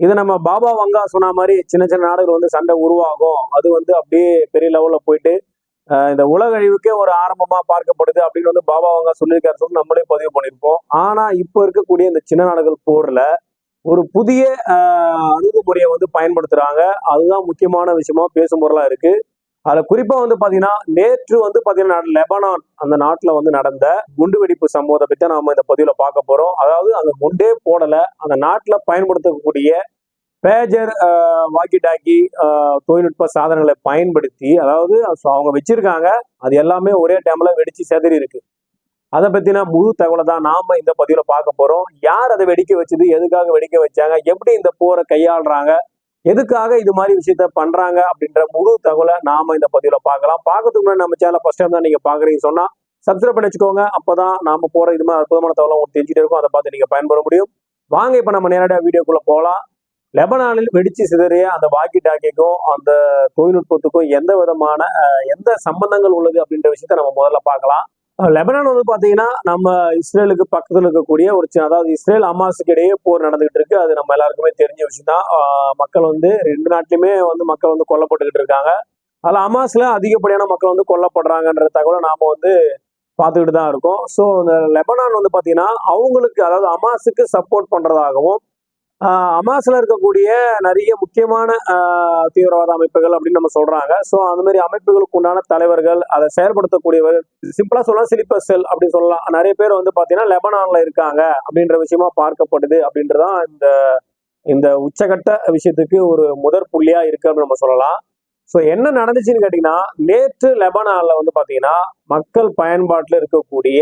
இது நம்ம பாபா வங்கா சொன்ன மாதிரி சின்ன சின்ன நாடுகள் வந்து சண்டை உருவாகும். அது வந்து அப்படியே பெரிய லெவலில் போயிட்டு இந்த உலக அழிவுக்கே ஒரு ஆரம்பமாக பார்க்கப்படுது அப்படின்னு வந்து பாபா வங்கா சொல்லியிருக்காரு சொல்லி நம்மளே பதிவு பண்ணியிருப்போம். ஆனால் இப்போ இருக்கக்கூடிய இந்த சின்ன நாடுகள் போரில் ஒரு புதிய அணுகுமுறையை வந்து பயன்படுத்துகிறாங்க அதுதான் முக்கியமான விஷயமா பேசும் பொருளாக இருக்குது அதுல குறிப்பா வந்து பாத்தீங்கன்னா நேற்று வந்து பாத்தீங்கன்னா லெபனான் அந்த நாட்டுல வந்து நடந்த குண்டு வெடிப்பு சம்பவத்தை பத்தி நாம இந்த பதிவுல பார்க்க போறோம். அதாவது அந்த குண்டே போடல. அந்த நாட்டுல பயன்படுத்தக்கூடிய பேஜர் வாக்கி டாக்கி தொழில்நுட்ப சாதனங்களை பயன்படுத்தி அதாவது அவங்க வச்சிருக்காங்க. அது எல்லாமே ஒரே டைம்ல வெடிச்சு செதறி இருக்கு. அதை பத்தின முழு தகவலை தான் நாம இந்த பதிவுல பார்க்க போறோம். யார் அதை வெடிக்க வச்சது? எதுக்காக வெடிக்க வச்சாங்க? எப்படி இந்த போரை கையாளுறாங்க? எதுக்காக இது மாதிரி விஷயத்த பண்றாங்க அப்படின்ற முழு தகவலை நாம இந்த பதிவுல பார்க்கலாம். பார்க்கறதுக்கு முன்னாடி நம்ம சேனல் ஃபர்ஸ்ட் டைம் தான் நீங்க பாக்குறீங்க சொன்னா சப்ஸ்கிரைப் பண்ணி வச்சுக்கோங்க. அப்பதான் நாம போற இது மாதிரி அற்புதமான தகவலை உங்களுக்கு தெரிஞ்சுட்டே இருக்கும். அதை பார்த்து நீங்க பயன்பெற முடியும். வாங்க இப்ப நம்ம நேரடியாக வீடியோக்குள்ள போகலாம் லெபனானில் வெடிச்சு சிதறிய அந்த வாக்கி டாக்கிக்கும் அந்த தொழில்நுட்பத்துக்கும் எந்த விதமான எந்த சம்பந்தங்கள் உள்ளது அப்படின்ற விஷயத்த நம்ம முதல்ல பார்க்கலாம். லெபனான் வந்து பாத்தீங்கன்னா நம்ம இஸ்ரேலுக்கு பக்கத்துல இருக்கக்கூடிய ஒரு சின்ன அதாவது இஸ்ரேல் அமாஸுக்கு இடையே போர் நடந்துகிட்டு இருக்கு. அது நம்ம எல்லாருக்குமே தெரிஞ்ச விஷயம் தான் மக்கள் வந்து ரெண்டு நாட்டிலுமே வந்து மக்கள் வந்து கொல்லப்பட்டுக்கிட்டு இருக்காங்க. அதில் அமாஸ்ல அதிகப்படியான மக்கள் வந்து கொல்லப்படுறாங்கன்ற தகவலை நாம வந்து பார்த்துக்கிட்டு தான் இருக்கோம். ஸோ இந்த லெபனான் வந்து பார்த்தீங்கன்னா அவங்களுக்கு அதாவது அமாஸுக்கு சப்போர்ட் பண்றதாகவும் அமாஸ்ல இருக்கக்கூடிய நிறைய முக்கியமான தீவிரவாத அமைப்புகள் அப்படின்னு நம்ம சொல்றாங்க. ஸோ அந்த மாதிரி அமைப்புகளுக்கு உண்டான தலைவர்கள் அதை செயல்படுத்தக்கூடியவர் சிம்பிளா சொல்லலாம் சிலிப்பர் செல் அப்படின்னு சொல்லலாம். நிறைய பேர் வந்து பாத்தீங்கன்னா லெபனான்ல இருக்காங்க அப்படின்ற விஷயமா பார்க்கப்படுது அப்படின்றதான் இந்த இந்த உச்சகட்ட விஷயத்துக்கு ஒரு முதற் புள்ளியா இருக்கு அப்படின்னு நம்ம சொல்லலாம். ஸோ என்ன நடந்துச்சுன்னு கேட்டீங்கன்னா நேற்று லெபனான்ல வந்து பாத்தீங்கன்னா மக்கள் பயன்பாட்டில் இருக்கக்கூடிய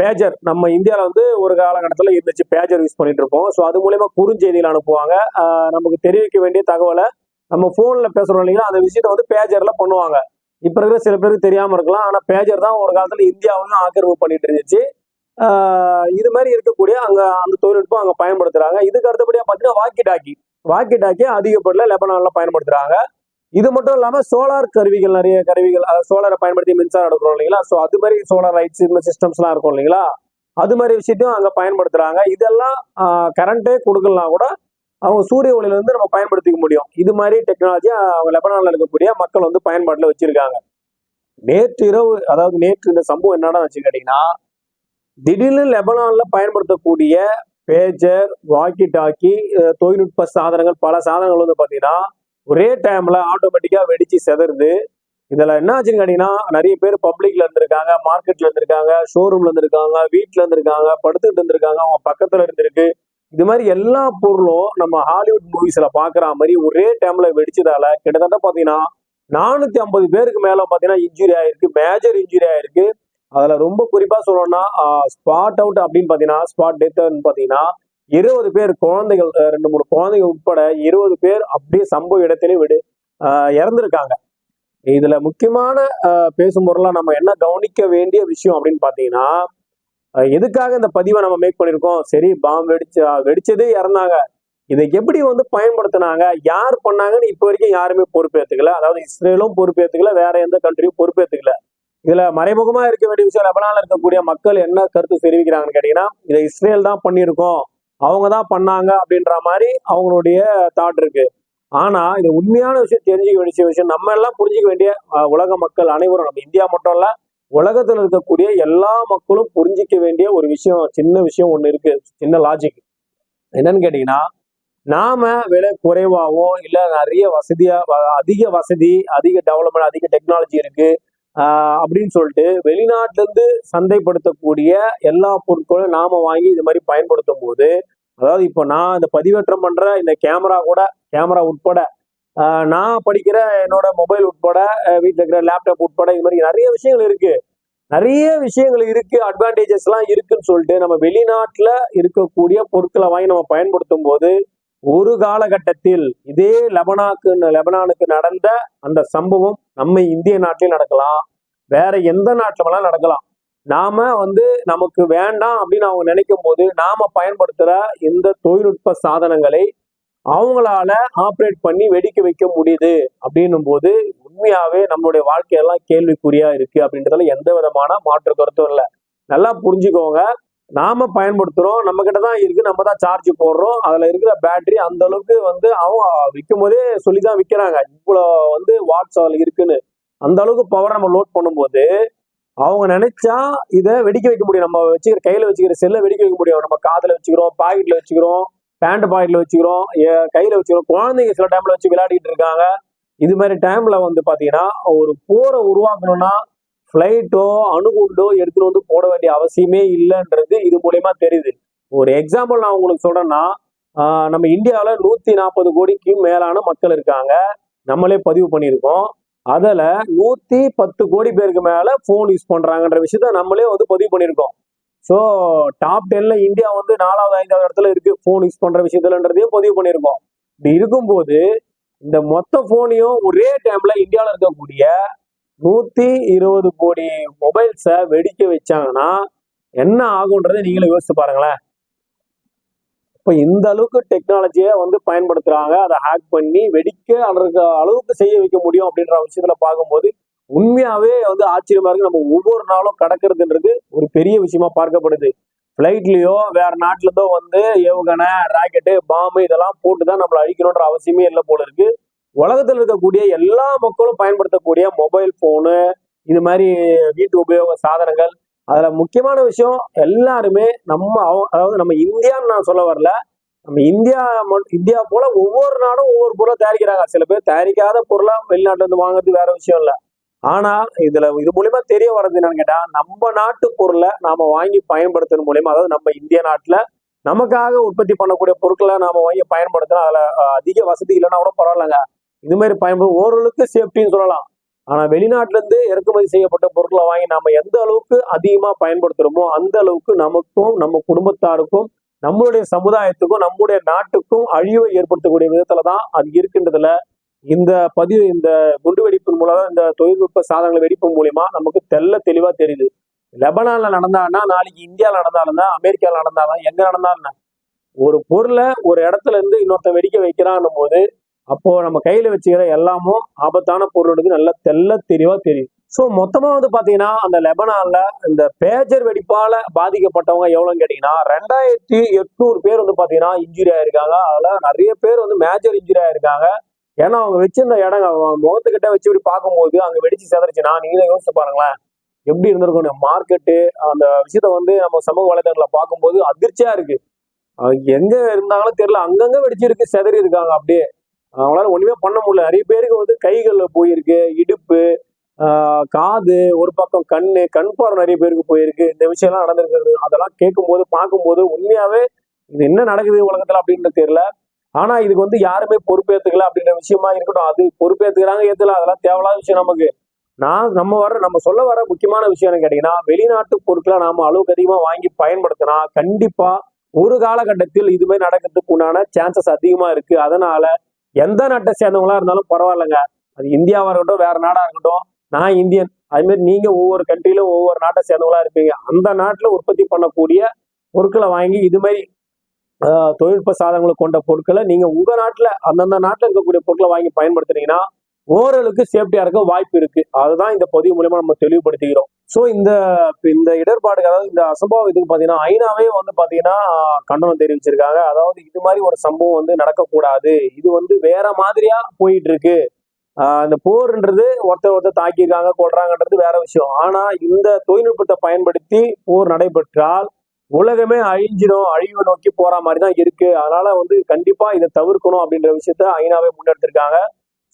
பேஜர் நம்ம இந்தியாவில் வந்து ஒரு காலகட்டத்தில் இருந்துச்சு பேஜர் யூஸ் பண்ணிட்டு இருப்போம். ஸோ அது மூலயமா குறுஞ்செய்திகள் அனுப்புவாங்க. நமக்கு தெரிவிக்க வேண்டிய தகவலை நம்ம ஃபோனில் பேசுகிறோம் இல்லைங்களா அந்த விஷயத்த வந்து பேஜரில் பண்ணுவாங்க. இப்போ இருக்கிற சில பேருக்கு தெரியாமல் இருக்கலாம். ஆனால் பேஜர் தான் ஒரு காலத்தில் இந்தியாவிலும் ஆக்கிரமிப்பு பண்ணிட்டு இருந்துச்சு. இது மாதிரி இருக்கக்கூடிய அங்கே அந்த தொழில்நுட்பம் அங்கே பயன்படுத்துகிறாங்க இதுக்கு அடுத்தபடியாக பார்த்தீங்கன்னா வாக்கி டாக்கி வாக்கி டாக்கி அதிகப்படியில் லெபனான்ல பயன்படுத்துகிறாங்க இது மட்டும் இல்லாம சோலார் கருவிகள் நிறைய கருவிகள் அதாவது சோலாரை பயன்படுத்தி மின்சாரம் எடுக்கிறோம் இல்லைங்களா? ஸோ அது மாதிரி சோலார் லைட்ஸ் இந்த சிஸ்டம்ஸ்லாம் இருக்கும் இல்லைங்களா? அது மாதிரி விஷயத்தையும் அங்க பயன்படுத்துறாங்க. இதெல்லாம் கரண்டே கொடுக்கலாம் கூட அவங்க சூரிய ஒளியில இருந்து நம்ம பயன்படுத்திக்க முடியும். இது மாதிரி டெக்னாலஜி அவங்க லெபனான்ல இருக்கக்கூடிய மக்கள் வந்து பயன்பாட்டில் வச்சிருக்காங்க. நேற்று இரவு அதாவது நேற்று இந்த சம்பவம் என்னடா வச்சு கேட்டீங்கன்னா திடீர்னு லெபனான்ல பயன்படுத்தக்கூடிய பேஜர் வாக்கி டாக்கி தொழில்நுட்ப சாதனங்கள் பல சாதனங்கள் வந்து பாத்தீங்கன்னா ஒரே டைம்ல ஆட்டோமேட்டிக்கா வெடிச்சு செதறுது. இதுல என்ன ஆச்சுன்னு கேட்டீங்கன்னா நிறைய பேர் பப்ளிக்ல இருந்திருக்காங்க மார்க்கெட்ல இருந்திருக்காங்க ஷோரூம்ல இருந்திருக்காங்க வீட்டுல இருந்திருக்காங்க படுத்துக்கிட்டு இருந்திருக்காங்க அவங்க பக்கத்துல இருந்திருக்கு. இது மாதிரி எல்லா பொருளும் நம்ம ஹாலிவுட் மூவிஸ்ல பாக்குற மாதிரி ஒரே டைம்ல வெடிச்சதால கிட்டத்தட்ட பாத்தீங்கன்னா நானூத்தி ஐம்பது பேருக்கு மேல பாத்தீங்கன்னா இன்ஜுரி ஆயிருக்கு மேஜர் இன்ஜுரி ஆயிருக்கு. அதுல ரொம்ப குறிப்பா சொல்லணும்னா ஸ்பாட் அவுட் அப்படின்னு பாத்தீங்கன்னா ஸ்பாட் டெத்னு பாத்தீங்கன்னா இருபது பேர் குழந்தைகள் ரெண்டு மூணு குழந்தைகள் உட்பட இருபது பேர் அப்படியே சம்பவ இடத்திலே விடு ஆஹ் இதுல முக்கியமான பேசும் பொருளா நம்ம என்ன கவனிக்க வேண்டிய விஷயம் அப்படின்னு பாத்தீங்கன்னா எதுக்காக இந்த பதிவை நம்ம மேக் பண்ணிருக்கோம் சரி பாம்பு வெடிச்சு வெடிச்சதே இறந்தாங்க. இதை எப்படி வந்து பயன்படுத்தினாங்க? யார் பண்ணாங்கன்னு இப்போ வரைக்கும் யாருமே பொறுப்பேற்றுக்கல அதாவது இஸ்ரேலும் பொறுப்பேற்றுக்கல வேற எந்த கண்ட்ரியும் பொறுப்பேற்றுக்கல இதுல மறைமுகமா இருக்க வேண்டிய விஷயம் லெபனால இருக்கக்கூடிய மக்கள் என்ன கருத்து தெரிவிக்கிறாங்கன்னு கேட்டீங்கன்னா இதை இஸ்ரேல் தான் பண்ணியிருக்கோம். அவங்க தான் பண்ணாங்க அப்படின்ற மாதிரி அவங்களுடைய தாட் இருக்கு. ஆனா இது உண்மையான விஷயம் தெரிஞ்சுக்க வேண்டிய விஷயம். நம்ம எல்லாம் புரிஞ்சுக்க வேண்டிய உலக மக்கள் அனைவரும் நம்ம இந்தியா மட்டும் இல்ல உலகத்துல இருக்கக்கூடிய எல்லா மக்களும் புரிஞ்சிக்க வேண்டிய ஒரு விஷயம் சின்ன விஷயம் ஒண்ணு இருக்கு. சின்ன லாஜிக் என்னன்னு கேட்டீங்கன்னா நாம விலை குறைவாகவும் இல்ல நிறைய வசதியா வ- அதிக வசதி அதிக டெவலப்மெண்ட் அதிக டெக்னாலஜி இருக்கு. அப்படின்னு சொல்லிட்டு வெளிநாட்டிலேருந்து சந்தைப்படுத்தக்கூடிய எல்லா பொருட்களும் நாம வாங்கி இது மாதிரி பயன்படுத்தும் போது அதாவது இப்போ நான் இந்த பதிவேற்றம் பண்ற இந்த கேமரா கூட கேமரா உட்பட நான் படிக்கிற என்னோட மொபைல் உட்பட வீட்டில் இருக்கிற லேப்டாப் உட்பட இது மாதிரி நிறைய விஷயங்கள் இருக்கு. நிறைய விஷயங்கள் இருக்கு அட்வான்டேஜஸ் எல்லாம் இருக்குன்னு சொல்லிட்டு நம்ம வெளிநாட்டுல இருக்கக்கூடிய பொருட்களை வாங்கி நம்ம பயன்படுத்தும் போது ஒரு காலகட்டத்தில் இதே லெபனாக்கு லெபனானுக்கு நடந்த அந்த சம்பவம் நம்ம இந்திய நாட்டிலும் நடக்கலாம். வேற எந்த நாட்டில வேணாலும் நடக்கலாம். நாம வந்து நமக்கு வேண்டாம் அப்படின்னு அவங்க நினைக்கும் போது நாம பயன்படுத்துற இந்த தொழில்நுட்ப சாதனங்களை அவங்களால ஆப்ரேட் பண்ணி வெடிக்க வைக்க முடியுது அப்படின்னும் போது உண்மையாவே நம்மளுடைய வாழ்க்கையெல்லாம் கேள்விக்குறியா இருக்கு அப்படின்றதுல எந்த விதமான மாற்று கருத்தும் இல்லை. நல்லா புரிஞ்சுக்கோங்க. நாம பயன்படுத்துறோம். நம்ம கிட்ட தான் இருக்கு. நம்ம தான் சார்ஜ் போடுறோம். அதுல இருக்கிற பேட்டரி அந்த அளவுக்கு வந்து அவங்க விற்கும் போதே சொல்லி தான் விற்கிறாங்க இவ்வளோ வந்து வாட்ஸ் அதில் இருக்குன்னு. அந்த அளவுக்கு பவர் நம்ம லோட் பண்ணும்போது அவங்க நினைச்சா இதை வெடிக்க வைக்க முடியும். நம்ம வச்சுக்கிற கையில வச்சுக்கிற செல்லை வெடிக்க வைக்க முடியும். நம்ம காதுல வச்சுக்கிறோம் பாக்கெட்ல வச்சுக்கிறோம் பேண்ட் பாக்கெட்ல வச்சுக்கிறோம் கையில வச்சுக்கிறோம். குழந்தைங்க சில டைம்ல வச்சு விளையாடிட்டு இருக்காங்க. இது மாதிரி டைம்ல வந்து பாத்தீங்கன்னா ஒரு போரை உருவாக்கணும்னா ஃப்ளைட்டோ அணுகுண்டோ எடுத்துகிட்டு வந்து போட வேண்டிய அவசியமே இல்லைன்றது இது மூலயமா தெரியுது. ஒரு எக்ஸாம்பிள் நான் உங்களுக்கு சொல்றேன்னா நம்ம இந்தியாவில் நூற்றி நாற்பது கோடிக்கு மேலான மக்கள் இருக்காங்க. நம்மளே பதிவு பண்ணியிருக்கோம். அதில் நூற்றி பத்து கோடி பேருக்கு மேலே ஃபோன் யூஸ் பண்ணுறாங்கன்ற விஷயத்த நம்மளே வந்து பதிவு பண்ணியிருக்கோம். ஸோ டாப் டென்ல இந்தியா வந்து நாலாவது ஐந்தாவது இடத்துல இருக்கு ஃபோன் யூஸ் பண்ணுற விஷயத்துலன்றதையும் பதிவு பண்ணியிருக்கோம். இப்படி இருக்கும்போது இந்த மொத்த ஃபோனையும் ஒரே டைம்ல இந்தியாவில் இருக்கக்கூடிய நூத்தி இருபது கோடி மொபைல்ஸை வெடிக்க வச்சாங்கன்னா என்ன ஆகுன்றதை நீங்களே யோசிச்சு பாருங்களேன். இப்போ இந்த அளவுக்கு டெக்னாலஜியை வந்து பயன்படுத்துறாங்க. அதை ஹேக் பண்ணி வெடிக்க அளவுக்கு அளவுக்கு செய்ய வைக்க முடியும் அப்படின்ற விஷயத்துல பார்க்கும்போது உண்மையாவே வந்து ஆச்சரியமா இருக்கு. நம்ம ஒவ்வொரு நாளும் கடக்கிறதுன்றது ஒரு பெரிய விஷயமா பார்க்கப்படுது. ஃப்ளைட்லயோ வேற நாட்டுல இருந்தோ வந்து ஏவுகணை ராக்கெட்டு பாம்பு இதெல்லாம் போட்டு தான் நம்மளை அழிக்கணுன்ற அவசியமே இல்லை போல இருக்கு. உலகத்தில் இருக்கக்கூடிய எல்லா மக்களும் பயன்படுத்தக்கூடிய மொபைல் போனு இது மாதிரி வீட்டு உபயோக சாதனங்கள். அதுல முக்கியமான விஷயம் எல்லாருமே நம்ம அதாவது நம்ம இந்தியான்னு நான் சொல்ல வரல. நம்ம இந்தியா இந்தியா போல ஒவ்வொரு நாடும் ஒவ்வொரு பொருளை தயாரிக்கிறாங்க. சில பேர் தயாரிக்காத பொருளை வெளிநாட்டுல இருந்து வாங்குறது வேற விஷயம் இல்ல. ஆனா இதுல இது மூலியமா தெரிய வர்றது என்னன்னு கேட்டா நம்ம நாட்டு பொருளை நாம வாங்கி பயன்படுத்துறது மூலியமா அதாவது நம்ம இந்திய நாட்டுல நமக்காக உற்பத்தி பண்ணக்கூடிய பொருட்களை நாம வாங்கி பயன்படுத்தணும். அதுல அதிக வசதி இல்லைன்னா கூட பரவாயில்லைங்க. இது மாதிரி பயன்படும் ஓரளவுக்கு சேஃப்டின்னு சொல்லலாம். ஆனா வெளிநாட்டுல இருந்து இறக்குமதி செய்யப்பட்ட பொருட்களை வாங்கி நம்ம எந்த அளவுக்கு அதிகமா பயன்படுத்துறோமோ அந்த அளவுக்கு நமக்கும் நம்ம குடும்பத்தாருக்கும் நம்மளுடைய சமுதாயத்துக்கும் நம்முடைய நாட்டுக்கும் அழிவை ஏற்படுத்தக்கூடிய விதத்துல தான் அது இருக்கின்றதுல. இந்த பதிவு இந்த குண்டு வெடிப்பின் மூலம் இந்த தொழில்நுட்ப சாதனங்களை வெடிப்பு மூலியமா நமக்கு தெள்ள தெளிவா தெரியுது. லெபனான்ல நடந்தான்னா நாளைக்கு இந்தியாவில் நடந்தாலும் தான் அமெரிக்காவில் நடந்தாலும் எங்க நடந்தாலும் ஒரு பொருளை ஒரு இடத்துல இருந்து இன்னொருத்த வெடிக்க வைக்கிறான்னும் போது அப்போ நம்ம கையில வச்சுக்கிற எல்லாமும் ஆபத்தான பொருளுக்கு நல்லா தெள்ள தெளிவா தெரியும். ஸோ மொத்தமா வந்து பாத்தீங்கன்னா அந்த லெபனான்ல இந்த பேஜர் வெடிப்பால பாதிக்கப்பட்டவங்க எவ்வளோன்னு கேட்டீங்கன்னா ரெண்டாயிரத்தி எட்நூறு பேர் வந்து பாத்தீங்கன்னா இன்ஜுரி ஆயிருக்காங்க. அதுல நிறைய பேர் வந்து மேஜர் இன்ஜுரி ஆயிருக்காங்க. ஏன்னா அவங்க வச்சிருந்த இடம் அவங்க முகத்துக்கிட்ட வச்சு இப்படி பார்க்கும்போது அங்க வெடிச்சு செதறிச்சுன்னா நீங்களே யோசிச்சு பாருங்களேன். எப்படி இருந்திருக்கும் மார்க்கெட்டு அந்த விஷயத்த வந்து நம்ம சமூக வலைதளங்களை பார்க்கும்போது அதிர்ச்சியா இருக்கு. எங்க இருந்தாங்களும் தெரியல அங்கங்க வெடிச்சிருக்கு செதறி இருக்காங்க அப்படியே. அவங்களால ஒண்ணுமே பண்ண முடியல. நிறைய பேருக்கு வந்து கைகள்ல போயிருக்கு இடுப்பு காது ஒரு பக்கம் கண்ணு கண் பார்வை நிறைய பேருக்கு போயிருக்கு. இந்த விஷயம்லாம் நடந்திருக்கிறது அதெல்லாம் கேட்கும்போது பார்க்கும்போது உண்மையாவே இது என்ன நடக்குது உலகத்துல அப்படின்றது தெரியல. ஆனா இதுக்கு வந்து யாருமே பொறுப்பேத்துக்கல அப்படின்ற விஷயமா இருக்கட்டும். அது பொறுப்பேத்துக்கிறாங்க ஏத்துல அதெல்லாம் தேவையில்லாத விஷயம் நமக்கு. நான் நம்ம வர நம்ம சொல்ல வர முக்கியமான விஷயம் என்ன கேட்டீங்கன்னா வெளிநாட்டு பொருட்களை நாம அளவுக்கு அதிகமா வாங்கி பயன்படுத்தினா கண்டிப்பா ஒரு காலகட்டத்தில் இது மாதிரி நடக்கிறதுக்கு உண்டான சான்சஸ் அதிகமா இருக்கு. அதனால எந்த நாட்டை சேர்ந்தவங்களா இருந்தாலும் பரவாயில்லைங்க. அது இந்தியாவா இருக்கட்டும் வேற நாடா இருக்கட்டும். நான் இந்தியன். அதுமாரி நீங்கள் நீங்க ஒவ்வொரு கண்ட்ரிலும் ஒவ்வொரு நாட்டை சேர்ந்தவங்களா இருப்பீங்க. அந்த நாட்டுல உற்பத்தி பண்ணக்கூடிய பொருட்களை வாங்கி இது மாதிரி தொழில்நுட்ப சாதனங்களை கொண்ட பொருட்களை நீங்க உங்க நாட்டுல அந்தந்த நாட்டுல இருக்கக்கூடிய பொருட்களை வாங்கி பயன்படுத்துனீங்கன்னா ஓரளவுக்கு சேஃப்டியா இருக்க வாய்ப்பு இருக்கு. அதுதான் இந்த பதிவு மூலயமா நம்ம தெளிவுபடுத்திக்கிறோம். ஸோ இந்த இந்த இடர்பாடுகள் அதாவது இந்த அசம்பாவம் இதுக்கு பாத்தீங்கன்னா ஐநாவே வந்து பாத்தீங்கன்னா கண்டனம் தெரிவிச்சிருக்காங்க. அதாவது இது மாதிரி ஒரு சம்பவம் வந்து நடக்கக்கூடாது. இது வந்து வேற மாதிரியா போயிட்டு இருக்கு அந்த இந்த போர்ன்றது ஒருத்தர் ஒருத்தர் தாக்கியிருக்காங்க கொள்றாங்கன்றது வேற விஷயம். ஆனா இந்த தொழில்நுட்பத்தை பயன்படுத்தி போர் நடைபெற்றால் உலகமே அழிஞ்சிடும் அழிவு நோக்கி போற மாதிரி தான் இருக்கு. அதனால வந்து கண்டிப்பா இதை தவிர்க்கணும் அப்படின்ற விஷயத்த ஐநாவே முன்னெடுத்திருக்காங்க.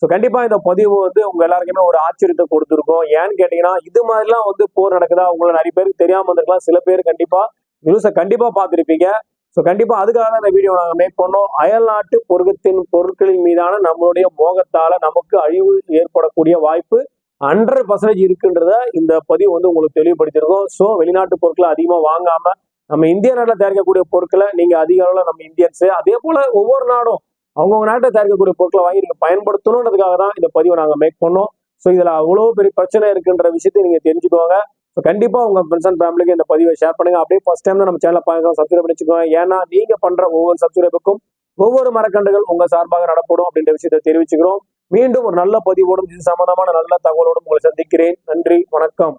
ஸோ கண்டிப்பாக இந்த பதிவு வந்து உங்கள் எல்லாருக்குமே ஒரு ஆச்சரியத்தை கொடுத்துருக்கோம். ஏன்னு கேட்டிங்கன்னா இது மாதிரிலாம் வந்து போர் நடக்குதா? உங்களை நிறைய பேருக்கு தெரியாமல் இருந்திருக்கலாம் சில பேர் கண்டிப்பாக நியூஸை கண்டிப்பாக பார்த்துருப்பீங்க. ஸோ கண்டிப்பாக அதுக்காக தான் இந்த வீடியோ நாங்கள் மேக் பண்ணோம். அயல் நாட்டு பொருட்களின் பொருட்களின் மீதான நம்மளுடைய மோகத்தால் நமக்கு அழிவு ஏற்படக்கூடிய வாய்ப்பு ஹண்ட்ரட் பர்சன்டேஜ் இருக்குன்றத இந்த பதிவு வந்து உங்களுக்கு தெளிவுபடுத்தியிருக்கோம். ஸோ வெளிநாட்டு பொருட்களை அதிகமாக வாங்காமல் நம்ம இந்திய நாட்டில் தயாரிக்கக்கூடிய பொருட்களை நீங்கள் அதிக அளவில் நம்ம இந்தியன்ஸு அதே போல் ஒவ்வொரு நாடும் அவங்கவுங்க நாட்டை தயாரிக்கக்கூடிய பொருட்களை வாங்கி நீங்க பயன்படுத்தணுன்றதுக்காக தான் இந்த பதிவை நாங்கள் மேக் பண்ணோம். ஸோ இதுல அவ்வளோ பெரிய பிரச்சனை இருக்குன்ற விஷயத்தை நீங்க தெரிஞ்சுக்குவாங்க ஸோ கண்டிப்பா உங்க ஃப்ரெண்ட்ஸ் அண்ட் ஃபேமிலிக்கு இந்த பதிவை ஷேர் பண்ணுங்க. அப்படியே ஃபர்ஸ்ட் டைம் தான் நம்ம சேனலை பார்க்க சப்ஸ்கிரைப் பண்ணிச்சுக்கோங்க. ஏன்னா நீங்க பண்ற ஒவ்வொரு சப்ஸ்கிரைபுக்கும் ஒவ்வொரு மரக்கண்டுகள் உங்க சார்பாக நடப்படும் அப்படின்ற விஷயத்தை தெரிவிச்சுக்கிறோம். மீண்டும் ஒரு நல்ல பதிவோடும் இது சம்பந்தமான நல்ல தகவலோடும் உங்களை சந்திக்கிறேன். நன்றி வணக்கம்.